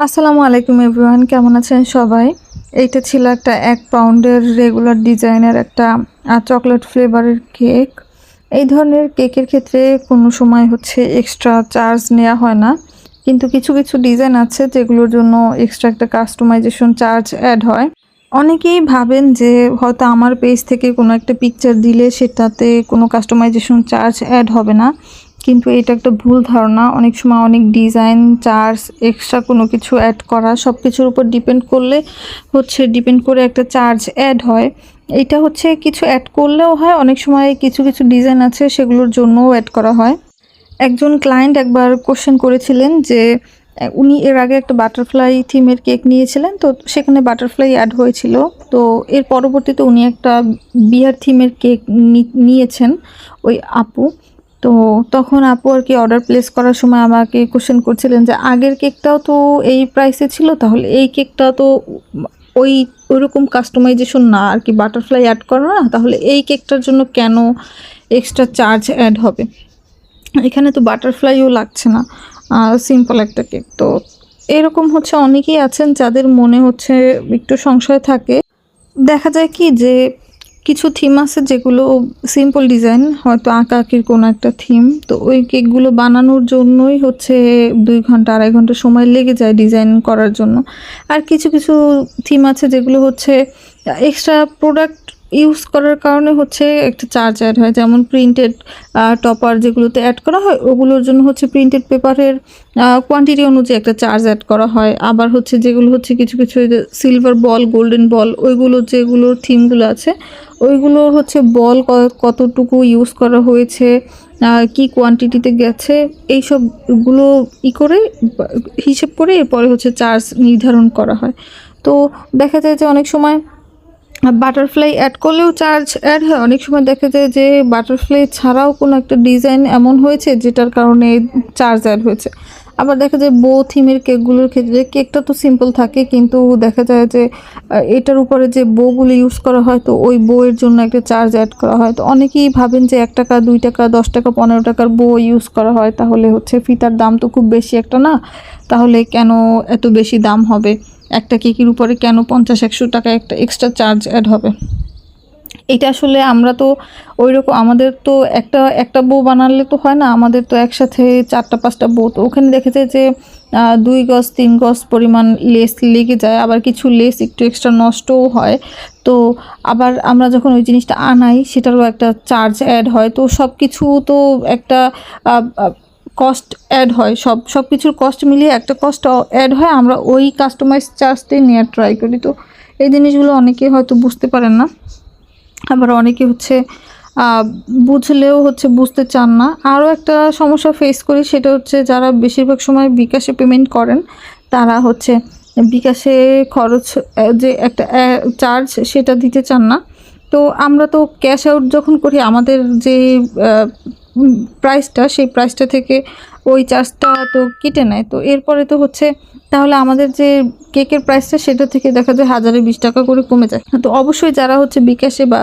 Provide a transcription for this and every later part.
আসসালামু আলাইকুম এভরিওয়ান, কেমন আছেন সবাই? এইটা ছিল একটা এক পাউন্ডের রেগুলার ডিজাইনের একটা চকলেট ফ্লেভারের কেক এই ধরনের কেকের ক্ষেত্রে কোনো সময় হচ্ছে এক্সট্রা চার্জ নেওয়া হয় না। কিন্তু কিছু কিছু ডিজাইন আছে যেগুলোর জন্য এক্সট্রা একটা কাস্টমাইজেশন চার্জ অ্যাড হয়। অনেকেই ভাবেন যে হয়তো আমার পেজ থেকে কোনো একটা পিকচার দিলে সেটাতে কোনো কাস্টমাইজেশন চার্জ অ্যাড হবে না। কিন্তু এটা একটা ভুল ধারণা। অনেক সময় অনেক ডিজাইন চার্জ এক্সট্রা কোনো কিছু অ্যাড করা সব কিছুর উপর ডিপেন্ড করলে হচ্ছে ডিপেন্ড করে একটা চার্জ অ্যাড হয়। এটা হচ্ছে কিছু অ্যাড করলেও হয়, অনেক সময় কিছু কিছু ডিজাইন আছে সেগুলোর জন্যও অ্যাড করা হয়। একজন ক্লায়েন্ট একবার কোশ্চেন করেছিলেন যে, উনি এর আগে একটা বাটারফ্লাই থিমের কেক নিয়েছিলেন, তো সেখানে বাটারফ্লাই অ্যাড হয়েছিল। তো এর পরবর্তীতে উনি একটা বিয়ার থিমের কেক নিয়েছেন ওই আপু। তো তখন আপু আর কি অর্ডার প্লেস করার সময় আমাকে কোশ্চেন করছিলেন যে, আগের কেকটাও তো এই প্রাইসে ছিল, তাহলে এই কেকটা তো ওই, ওইরকম কাস্টমাইজেশন না, আর কি বাটারফ্লাই অ্যাড করো না, তাহলে এই কেকটার জন্য কেন এক্সট্রা চার্জ অ্যাড হবে? এখানে তো বাটারফ্লাইও লাগছে না সিম্পল একটা কেক তো এরকম হচ্ছে অনেকেই আছেন যাদের মনে হচ্ছে একটু সংশয় থাকে। দেখা যায় কি যে কিছু থিম আছে যেগুলো সিম্পল ডিজাইন হয়তো আঁকা আঁকির কোনো একটা থিম তো ওই কেকগুলো বানানোর জন্যই হচ্ছে দুই ঘণ্টা, আড়াই ঘণ্টা সময় লেগে যায় ডিজাইন করার জন্য। আর কিছু কিছু থিম আছে যেগুলো হচ্ছে এক্সট্রা প্রোডাক্ট ইউজ করার কারণে হচ্ছে একটা চার্জ অ্যাড হয়। যেমন প্রিন্টেড টপার যেগুলোতে অ্যাড করা হয়, ওগুলোর জন্য হচ্ছে প্রিন্টেড পেপারের কোয়ান্টিটি অনুযায়ী একটা চার্জ অ্যাড করা হয়। আবার হচ্ছে যেগুলো হচ্ছে কিছু কিছু সিলভার বল গোল্ডেন বল ওইগুলো যেগুলোর থিমগুলো আছে, ওইগুলো হচ্ছে বল কতটুকু ইউজ করা হয়েছে কি কোয়ান্টিটিতে গেছে এই সবগুলো ই করে, হিসেব করে এরপরে হচ্ছে চার্জ নির্ধারণ করা হয়। তো দেখা যায় যে অনেক সময় বাটারফ্লাই অ্যাড করলেও চার্জ অ্যাড হয়। অনেক সময় দেখা যায় যে বাটারফ্লাই ছাড়াও কোনো একটা ডিজাইন এমন হয়েছে যেটার কারণে চার্জ অ্যাড হয়েছে। আবার দেখা যায় বো থিমের কেকগুলোর ক্ষেত্রে কেকটা তো সিম্পল থাকে, কিন্তু দেখা যায় যে এটার উপরে যে বউগুলো ইউজ করা হয়, তো ওই বউয়ের জন্য একটা চার্জ অ্যাড করা হয়। তো অনেকেই ভাবেন যে এক টাকা, দুই টাকা, দশ টাকা, পনেরো টাকার বউ ইউজ করা হয়, তাহলে হচ্ছে ফিতার দাম তো খুব বেশি একটা না? তাহলে কেন এত বেশি দাম হবে? একটা কেকের উপরে কেন পঞ্চাশ, একশো টাকা একটা এক্সট্রা চার্জ অ্যাড হবে? এটা আসলে আমরা তো ওই রকম আমাদের তো একটা একটা বউ বানালে তো হয় না, আমাদের তো একসাথে চারটা, পাঁচটা বউ। তো ওখানে দেখেছে যে দুই গজ, তিন গজ পরিমাণ লেস লেগে যায়, আবার কিছু লেস একটু এক্সট্রা নষ্টও হয়। তো আবার আমরা যখন ওই জিনিসটা আনাই, সেটারও একটা চার্জ অ্যাড হয়। তো সব কিছু তো একটা কস্ট অ্যাড হয়। সব সব কিছুর কস্ট মিলিয়ে একটা কস্ট অ্যাড হয়। আমরা ওই কাস্টমাইজ চার্জটাই নেওয়ার ট্রাই করি। তো এই জিনিসগুলো অনেকে হয়তো বুঝতে পারেন না। আবার অনেকে হচ্ছে বুঝলেও হচ্ছে বুঝতে চান না। আরও একটা সমস্যা ফেস করি সেটা হচ্ছে যারা বেশিরভাগ সময় বিকাশে পেমেন্ট করেন, তারা হচ্ছে বিকাশে খরচ যে একটা চার্জ সেটা দিতে চান না। তো আমরা তো ক্যাশ আউট যখন করি, আমাদের যে প্রাইসটা সেই প্রাইসটা থেকে ওই চার্জটা তো কেটে নেয়। তো এরপরে তো হচ্ছে, তাহলে আমাদের যে কেকের প্রাইসটা সেটা থেকে দেখা যায় হাজারে বিশ টাকা করে কমে যায়। তো অবশ্যই যারা হচ্ছে বিকাশে বা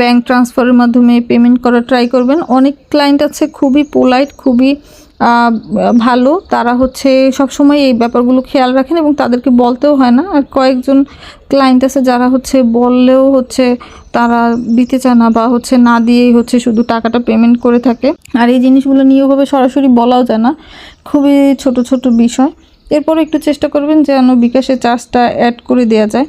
ব্যাংক ট্রান্সফারের মাধ্যমে পেমেন্ট করা ট্রাই করবেন, অনেক ক্লায়েন্ট আছে খুবই পোলাইট খুবই ভালো। তারা হচ্ছে সব সময় এই ব্যাপারগুলো খেয়াল রাখেন এবং তাদেরকে বলতেও হয় না। আর কয়েকজন ক্লায়েন্ট আছে যারা হচ্ছে বললেও হচ্ছে তারা দিতে চায় না বা হচ্ছে না দিয়েই হচ্ছে শুধু টাকাটা পেমেন্ট করে থাকে। আর এই জিনিসগুলো নিয়ে ওভাবে সরাসরি বলাও যায় না। খুবই ছোট ছোট বিষয়। এরপর একটু চেষ্টা করবেন যেন বিকাশে চার্জটা অ্যাড করে দেওয়া যায়।